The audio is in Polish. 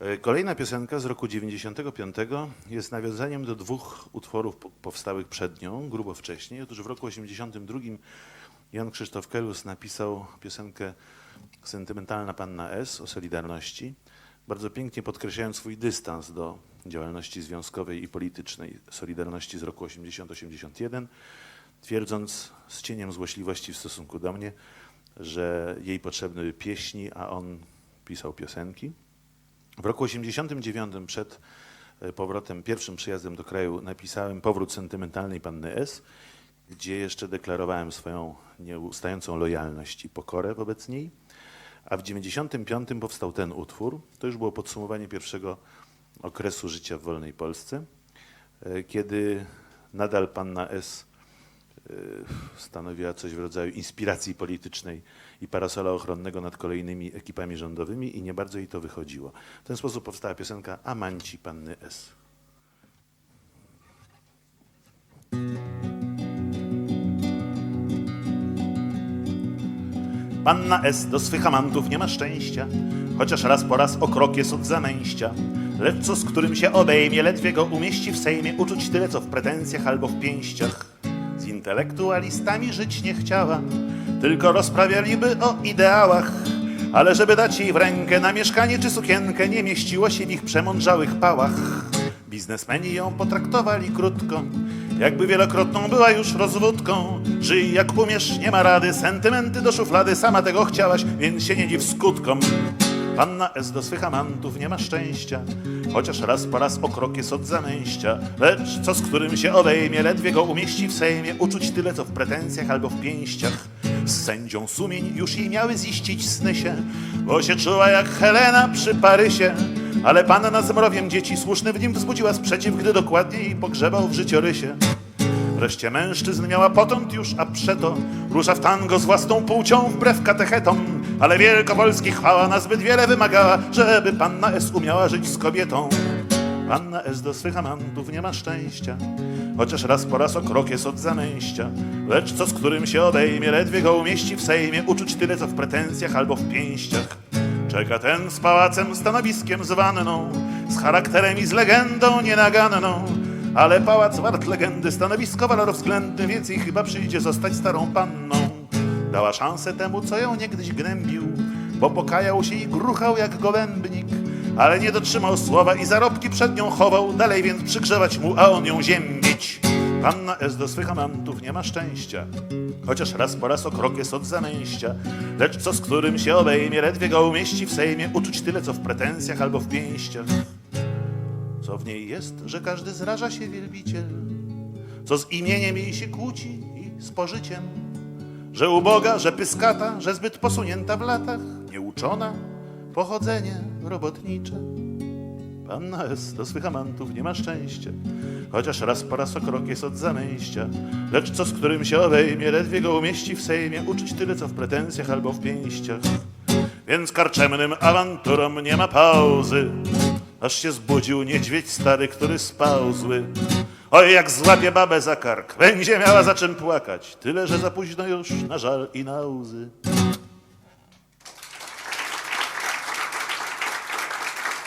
E, Kolejna piosenka z roku 95 jest nawiązaniem do dwóch utworów po- powstałych przed nią, grubo wcześniej. Otóż w roku 82 Jan Krzysztof Kelus napisał piosenkę Sentymentalna Panna S o Solidarności, bardzo pięknie podkreślając swój dystans do działalności związkowej i politycznej Solidarności z roku 80-81, twierdząc z cieniem złośliwości w stosunku do mnie, że jej potrzebne były pieśni, a on pisał piosenki. W roku 89 przed e, powrotem, pierwszym przyjazdem do kraju napisałem Powrót sentymentalnej panny S, gdzie jeszcze deklarowałem swoją nieustającą lojalność i pokorę wobec niej. A w 95 powstał ten utwór. To już było podsumowanie pierwszego okresu życia w wolnej Polsce, e, kiedy nadal panna S stanowiła coś w rodzaju inspiracji politycznej i parasola ochronnego nad kolejnymi ekipami rządowymi i nie bardzo jej to wychodziło. W ten sposób powstała piosenka Amanci Panny S. Panna S do swych amantów nie ma szczęścia, chociaż raz po raz o krok jest od zamęścia. Lecz co z którym się obejmie, ledwie go umieści w sejmie, uczuć tyle co w pretensjach albo w pięściach. Intelektualistami żyć nie chciała, tylko rozprawialiby o ideałach. Ale żeby dać jej w rękę na mieszkanie czy sukienkę, nie mieściło się w ich przemądrzałych pałach. Biznesmeni ją potraktowali krótko, jakby wielokrotną była już rozwódką. Żyj jak umiesz, nie ma rady, sentymenty do szuflady, sama tego chciałaś, więc się nie dziw skutkom. Panna S do swych amantów nie ma szczęścia, chociaż raz po raz o krok jest od zamęścia. Lecz co z którym się odejmie, ledwie go umieści w sejmie, uczuć tyle co w pretensjach albo w pięściach. Z sędzią sumień już jej miały ziścić sny się, bo się czuła jak Helena przy Parysie. Ale panna z mrowiem dzieci słuszny w nim wzbudziła sprzeciw, gdy dokładniej pogrzebał w życiorysie. Wreszcie mężczyzn miała potąd już, a przeto rusza w tango z własną płcią wbrew katechetom. Ale wielkopolski chwała na zbyt wiele wymagała, żeby panna S umiała żyć z kobietą. Panna S do swych amantów nie ma szczęścia, chociaż raz po raz o krok jest od zamęścia. Lecz co z którym się odejmie, ledwie go umieści w sejmie, uczuć tyle co w pretensjach albo w pięściach. Czeka ten z pałacem, stanowiskiem z wanną, z charakterem i z legendą nienaganną. Ale pałac wart legendy, stanowisko walor względny, więc jej chyba przyjdzie zostać starą panną. Dała szansę temu, co ją niegdyś gnębił, bo pokajał się i gruchał jak gołębnik. Ale nie dotrzymał słowa i zarobki przed nią chował, dalej więc przygrzewać mu, a on ją ziębić. Panna S do swych amantów nie ma szczęścia, chociaż raz po raz o krok jest od zamęścia. Lecz co z którym się obejmie, ledwie go umieści w sejmie, uczuć tyle co w pretensjach albo w pięściach. Co w niej jest, że każdy zraża się wielbiciel? Co z imieniem jej się kłóci i z pożyciem? Że uboga, że pyskata, że zbyt posunięta w latach, nieuczona, pochodzenie robotnicze. Panna S do swych amantów nie ma szczęścia, chociaż raz po raz o krok jest od zamęścia. Lecz co z którym się obejmie, ledwie go umieści w sejmie, uczyć tyle co w pretensjach albo w pięściach. Więc karczemnym awanturom nie ma pauzy, aż się zbudził niedźwiedź stary, który spał zły. Oj, jak złapie babę za kark, będzie miała za czym płakać, tyle że za późno już na żal i na łzy.